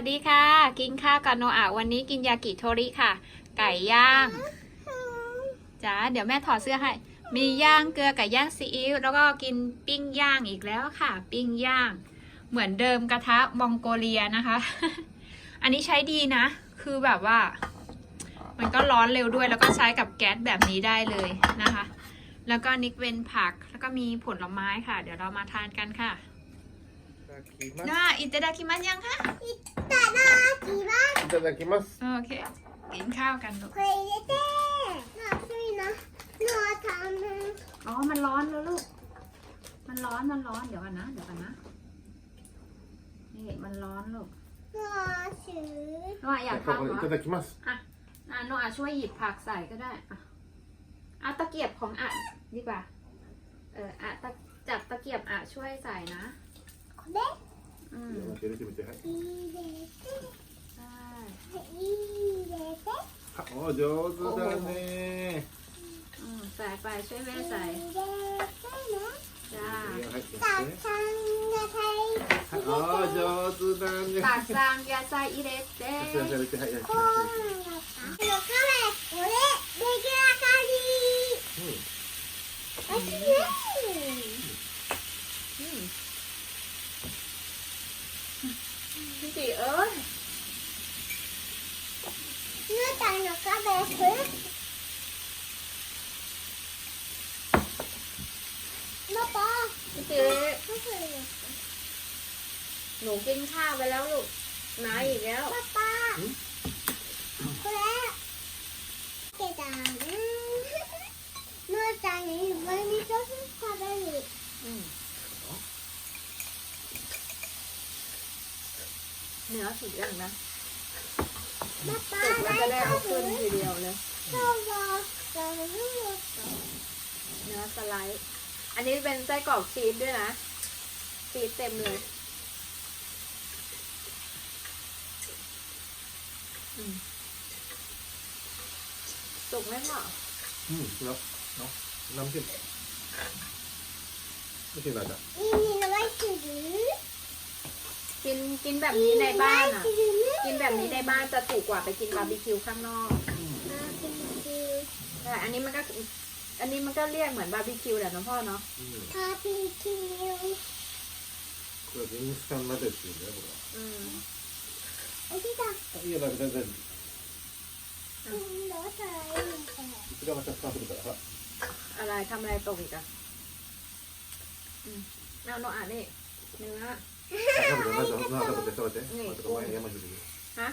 วัสดีค่ะ กินข้าวกับโนอาวันนี้กินยากิโทริค่ะ ไก่ย่างจ้าเดี๋ยวแม่ถอดเสื้อให้ มีย่างเกลือไก่ย่างซีอิ๊วแล้วก็กินปิ้งย่างอีกแล้วค่ะ ปิ้งย่าง เหมือนเดิมกระทะมองโกเลียนะคะ อันนี้ใช้ดีนะ คือแบบว่า มันก็ร้อนเร็วด้วยแล้วก็ใช้กับแก๊สแบบนี้ได้เลยนะคะ แล้วก็นิกเวนผักแล้วก็มีผลไม้ค่ะ เดี๋ยวเรามาทานกันค่ะ いただきます。 น่าอิตาดาคิมัสยังคะ いただきます。 โอเค กินข้าวกันลูก これ入れてなあ熱いななあたむ อ๋อ มันร้อนแล้วลูก มันร้อน มันร้อน เดี๋ยวกันนะ เดี๋ยวกันนะ นี่ มันร้อนลูก なあしゅ โนอาอยาก これ ทำเหร い อ ただきます。 อ่ะโนอาช่วยหยิบผักใส่ก็ได้ อ่ะเอาตะเกียบของอ่ะดีกว่า เอออ่ะตะจับตะเกียบอ่ะช่วยใส่นะ これ อืม 入れてみて。はい。入れて ใช่ 入れてあお上手だね。 อืมใส่ไปช่วยแม่ใส่ 入れてね จ้า はい。たくさんが入ってはいお上手だね。 ตากซางยาไซอิเรเต้ やってやってはいやってこうなんだったこのカレーこれ出来上がりうん。おいしいね หนูกินข้าวไปแล้วลูกหนาอีกแล้ว ป้าป้าหืม คุณแม่เกจังนวดจังนี้ไม่มีเจ้าที่ทำได้หรืออืเนื้อสุดยอดนะป้าป้าได้าข้าวรืขึ้นอทีเดียวเลย ข้าวบอลเราไม่หเนื้อสไลด์ อันนี้เป็นไส้กรอกชีสด้วยนะ ชีสเต็มเลย สุกไหมพ่อ うん。よ。の。何件。見てなんだ。いいに伸ばしてる กินกินแบบนี้ในบ้านอ่ะ 伸ばしてるね กินแบบนี้ในบ้านจะถูกกว่าไปกินบาร์บีคิวข้างนอก あーピンク แต่อันนี้มันก็ อันนี้มันก็เรียกเหมือนบาร์บีคิวแหละนะพ่อเนาะ うん。あーピンクこれジンギスカン鍋っていうんだよこ อืม おじさんれ。 いいよだめ全然。うんどうしたらいいのこれいくらまた使ってるから。ほら อะไรทำอะไรตกอีกอะอืมเอาโนอ่านนี่เนื้อ あ食べてまずまず食べて食べて。うんまたお前山尻。 ฮะ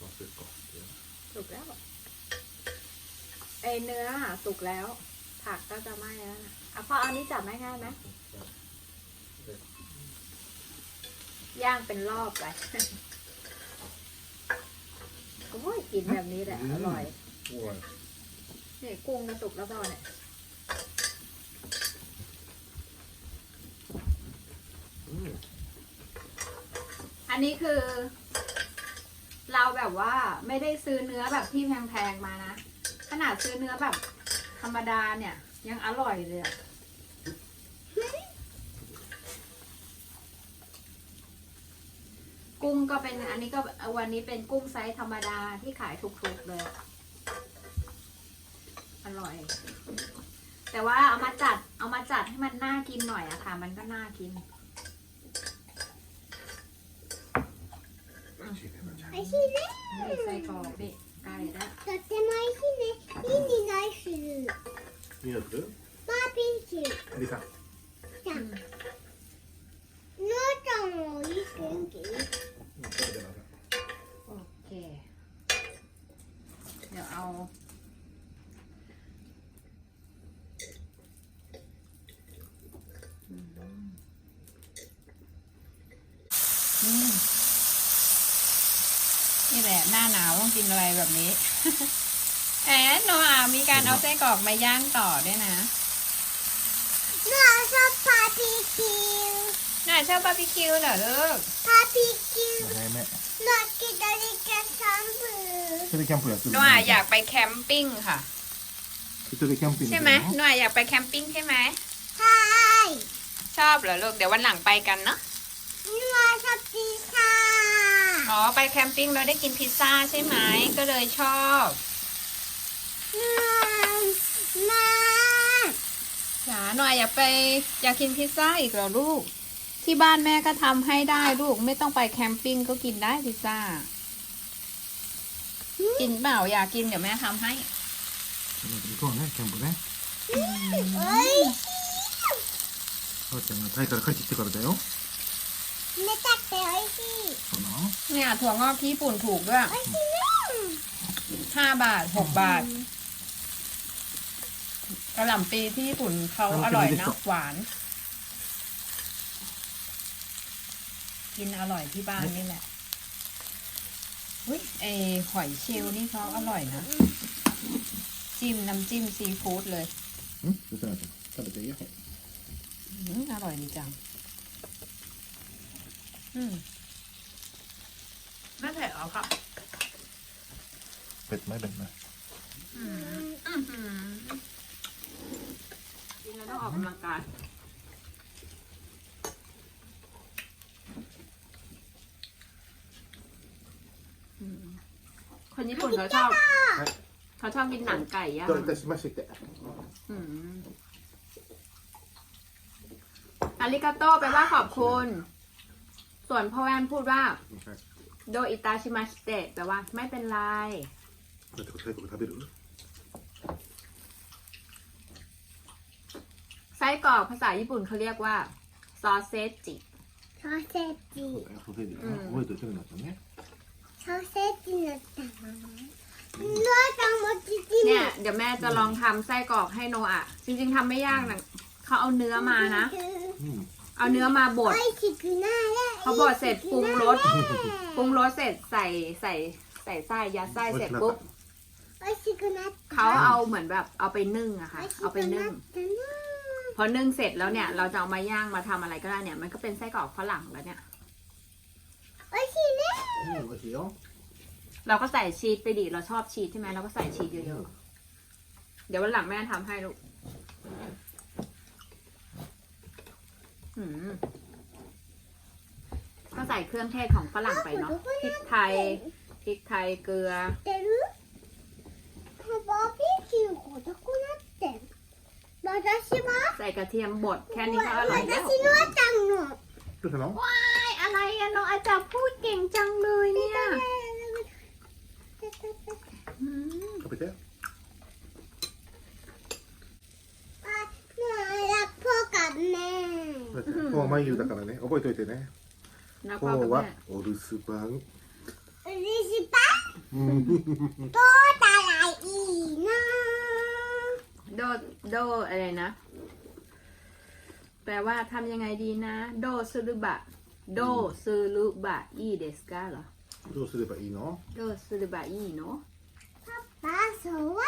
まずか。 สุกแล้วไอเนื้ออะสุกแล้ว ผักก็จะไหม้แล้วนะอ่ะพ่อเอานี้จับไหมง่ายไหม ย่างเป็นรอบไปโอ้ยกินแบบนี้แหละอร่อยโอยเนี่กุ้งกระตุกแล้วก็เนี่ยอันนี้คือ เราแบบว่าไม่ได้ซื้อเนื้อแบบที่แพงๆมานะ ขนาดซื้อเนื้อแบบธรรมดาเนี่ย ยังอร่อยเลยอะ กุ้งก็เป็นอันนี้ก็วันนี้เป็นกุ้งไซส์ธรรมดาที่ขายถูกๆเลย อร่อย แต่ว่าเอามาจัด เอามาจัดให้มันน่ากินหน่อยอะค่ะ มันก็น่ากิน 美味しいねじゃ美味しいね นี่ไส้กรอกนี่ไก่แล้ว とっても美味しいねいいにないするあ。い นี่แหละ หน้าหนาวต้องกินอะไรแบบนี้ แอนโนอามีการเอาไส้กรอกมาย่างต่อด้วยนะหนูชอบปาร์บีคิวหนูชอบปาร์บีคิวเหรอลูกบาร์บีคิวใหแม่หนูกินตะลิกันซ้ำผือตะลิกันผือหนูอยากไปแคมปิ้งค่ะตะลิกันปิ้งใช่ไหมหนูอยากไปแคมปิ้งใช่ไหม ชอบเหรอลูก เดี๋ยววันหลังไปกันเนาะนี่มาชอบพิซซ่าอ๋อ ไปแคมปิ้งเราได้กินพิซซ่าใช่ไหม ก็เลยชอบมาหนาหน่อยอย่าไปอยากกินพิซซ่าอีกเหรอลูก ที่บ้านแม่ก็ทำให้ได้ลูก ไม่ต้องไปแคมปิ้งก็กินได้พิซซ่า กินเปล่าอยากกินเดี๋ยวแม่ทำให้ Kan du ta den här kampen? ねキャンプね เอ้ย 母ちゃんがタイから帰ってきてからだよ ไม่ตัดแต่โอ้ยสิ そうなの เนี่ยถั่วงอกที่ญี่ปุ่นถูกด้วย โอ้ยสิแม่ ห้าบาทหกบาทกระหล่ำปีที่ญี่ปุ่นเขาอร่อยนะหวาน กินอร่อยที่บ้านนี่แหละอุ้ยไอหอยเชลล์นี่เขาอร่อยนะ จิ้มน้ำจิ้มซีฟู้ดเลย うんどうしたの食べていいよ อืมอร่อยดีจัง อืมไม่เผ็ดหรอครับ เผ็ดไหมเผ็ดไหม อืมอื้อหือกินแล้วต้องออกกำลังกายอืมคนญี่ปุ่นเขาชอบ เขาชอบกินหนังไก่ย่าง どういたしまして อืม อาริกาโตแปลว่าขอบคุณ ส่วนพ่อแวนพูดว่า はい โดอิตาชิมาสเตะแปลว่าไม่เป็นไร だってこれ最後食べる ไส้กรอกภาษาญี่ปุ่นเขาเรียกว่า ซอสเซจิ ซอสเซจิ そうだよソーセージうん覚えておいてくださいね ซอสเซจิの玉น้อยจังหมดจริงๆ เนี่ย เดี๋ยวแม่จะลองทำไส้กรอกให้โนอะจริงๆทำไม่ยากนะเขาเอาเนื้อมานะ うん เอาเนื้อมาบดเขาบดเสร็จปรุงรสปรุงรสเสร็จใส่ใส่ใส่ไส้ยัดไส้เสร็จปุ๊บเขาเอาเหมือนแบบเอาไปนึ่งอะค่ะ เอาไปนึ่ง พอนึ่งเสร็จแล้วเนี่ย เราจะเอามาย่างมาทำอะไรก็ได้เนี่ย มันก็เป็นไส้กรอกฝรั่งแล้วเนี่ยไอชีนี้เราก็ใส่ชีสไปดิเราชอบชีสใช่ไหมเราก็ใส่ชีสเยอะๆเดี๋ยววันหลังแม่ทำให้ลูก ก็ใส่เครื่องเทศของฝรั่งไปเนาะพริกไทยพริกไทยเกลือใส่กระเทียมบดแค่นี้ก็อร่อยแล้วว้ายอะไรอะน้องอาจารย์พูดเก่งจังเลยเนี่ย 今日は眉だからね覚えておいてね นะ 今 พ่อ 日 กับ は แม่ お留守番リシパうんどうたらいいな โดโดอะไรนะ แปลว่าทำยังไงดีนะ โดซึรุบะ โดซึรุบะอีเดสกาเหรอ どうすればいいの โดซึรุบะอีเนาะ パそうは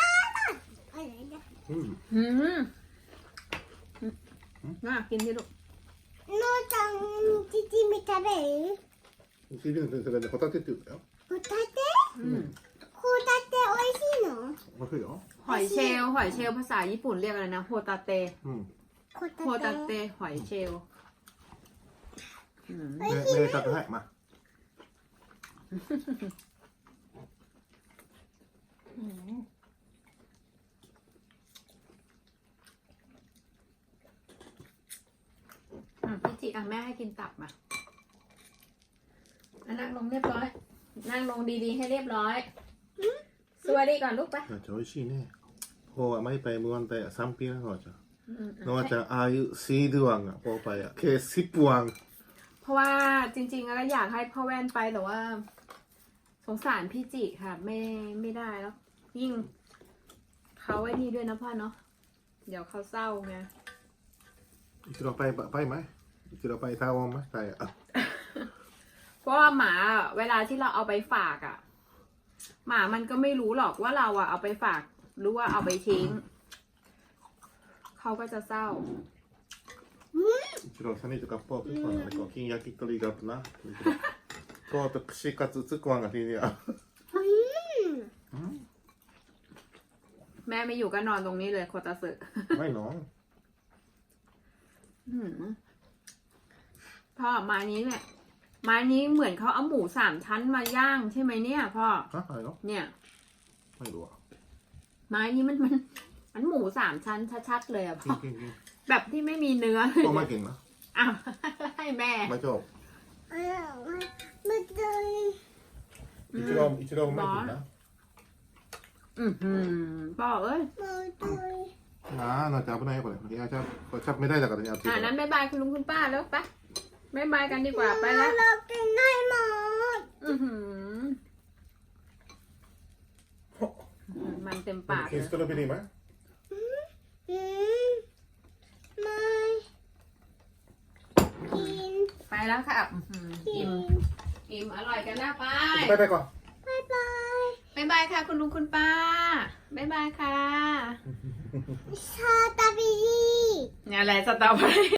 あれだ うん หืมน่ากินที่ลูก のーちゃんチヂミ食べるチビの先生がねホタテって言うんだよホタテ อืม ホタテ美味しいの面白いよ หอยเชลลหอยเชลลภาษาญี่ปุ่นเรียกอะไรนะ โฮตาเต うん ホ โฮตา タ เต テ หอยเชลลอืม ね明確はいまあ อ่ะ จิอ่ะแม่ให้กินตับมาอ่ะนั่งลงเรียบร้อย นั่งลงดีๆให้เรียบร้อย สวัสดีก่อนลูกไป じゃあ美味しいねほうはマイパイムワンタイヤ三品のじゃ อืม ノアちゃんああいうシードワンがポーパイヤケーシップワン เพราะว่าจริงๆแล้วอยากให้พ่อแว่นไปแต่ว่า สงสารพี่จิค่ะ ไม่ไม่ได้แล้ว ยิ่งเขาไอ้นี่ด้วยนะพ่อเนาะเดี๋ยวเขาเศร้าไง 一度パイパイ คือเราไปเทาวองไหมไทยอะเพราะว่าหมาเวลาที่เราเอาไปฝากอะ หมามันก็ไม่รู้หรอกว่าเราอะเอาไปฝากหรือว่าเอาไปทิ้ง เขาก็จะเศร้าคือเราสนิทกับพ่อพี่คนนี้ก็กินยากิโต郎さんにとかポークパンなんか金焼き鳥があな。とうと串カツつくเんがひや。แม่ไม่อยู่ก็นอนตรงนี้เลยโคตาสึไม่น้อน พ่อมานี้แหละมานี้เหมือนเขาเอาหมูสามชั้นมาย่างใช่ไหมเนี่ยพ่อเนี่ย ไม่รู้อะไม้นี้มันมันมันหมูสามชั้นชัดๆเลยอะพ่อแบบที่ไม่มีเนื้อเลยพ่อไม่เก่งนะอ้าวให้แม่ ไม่ชอบอิจิโร่อิจิโร่ไม่เก่งนะอือหือพ่อเอ้ยนะเราจะเอาไปไหนก่อนเลยนีอาจจะเขาชับไม่ได้แต่ก็นทีนี้อาทีอ่านั้นบายบายคุณลุงคุณป้าแล้วปะ บายบายกันดีกว่าไปแล้วเรากินได้หมดอือหืมันเต็มปากเล Finns det ย något i din อืมไม่กินไปแล้วค่ะอิ่มอิ่มอร่อยกันนะไปไปไปก่อนไปไปบายบายค่ะ คุณลุงคุณป้าบายบายค่ะชาตาบี งานอะไรสตาร์บั